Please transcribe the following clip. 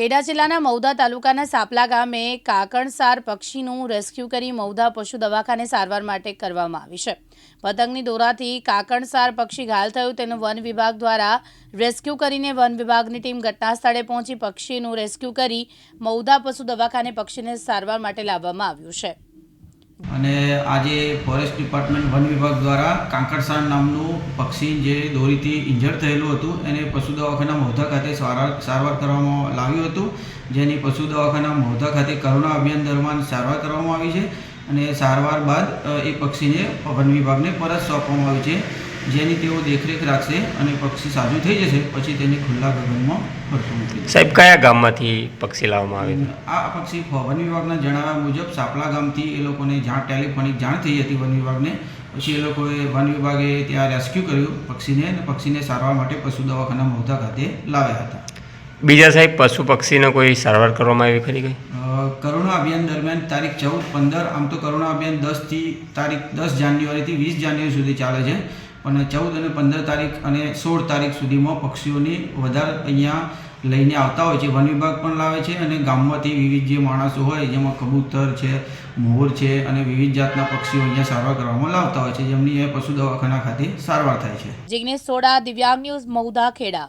ખેડા જિલ્લાના મૌદા તાલુકાના સાપલા ગામે કાકણસાર પક્ષીનું રેસ્ક્યુ કરી મૌદા પશુ દવાખાને સારવાર માટે કરવામાં આવી છે. પતંગની દોરાથી કાકણસાર પક્ષી ઘાયલ થયું. તેનું વન વિભાગ દ્વારા રેસ્ક્યુ કરીને વન વિભાગની ટીમ ઘટના સ્થળે પહોંચી પક્ષીનું રેસ્ક્યુ કરી મૌદા પશુ દવાખાને પક્ષીને સારવાર માટે લાવવામાં આવ્યું છે. અને આજે ફોરેસ્ટ ડિપાર્ટમેન્ટ વન વિભાગ દ્વારા કાંકરસાણ નામનું પક્ષી જે દોરીથી ઇન્જર્ડ થયેલું હતું, એને પશુ દવાખાના મહોધા ખાતે સારવાર કરવામાં લાવ્યું હતું, જેની પશુ દવાખાના મહોધા ખાતે કરુણા અભિયાન દરમિયાન સારવાર કરવામાં આવી છે અને સારવાર બાદ એ પક્ષીને વન વિભાગને પરત સોંપવામાં આવ્યું છે. જેની તેઓ દેખરેખ રાખશે અને પક્ષી સાજુ થઈ જશે પછી તેને ખુલ્લા ગગનમાં ફરતું મૂકી સાહેબ કયા ગામમાંથી પક્ષી લાવવામાં આવે આ પક્ષી વન વિભાગના જણાવ્યા મુજબ સાપલા ગામથી એ લોકોને જાણ ટેલિફોનિક જાણ થઈ હતી વન વિભાગને. પછી એ લોકોએ વન વિભાગે ત્યાં રેસ્ક્યુ કર્યું પક્ષીને અને પક્ષીને સારવાર માટે પશુ દવાખાના મહોધા ખાતે લાવ્યા હતા. બીજા સાહેબ પશુ પક્ષીને કોઈ સારવાર કરવામાં આવી ખરી ગઈ કરુણા અભિયાન દરમિયાન તારીખ ચૌદ પંદર આમ તો કરુણા અભિયાન દસથી તારીખ દસ જાન્યુઆરીથી વીસ જાન્યુઆરી સુધી ચાલે છે. પણ ચૌદ અને પંદર તારીખ અને સોળ તારીખ સુધીમાં પક્ષીઓની વધારે અહીંયા લઈને આવતા હોય છે. વન વિભાગ પણ લાવે છે અને ગામમાંથી વિવિધ જે માણસો હોય, જેમાં કબૂતર છે, મોર છે અને વિવિધ જાતના પક્ષીઓ અહીંયા સારવાર કરવામાં લાવતા હોય છે. જેમની પશુ દવાખાના ખાતે સારવાર થાય છે. જિગ્નેશ સોડા, દિવ્યાંગ ન્યૂઝ મૌદા ખેડા.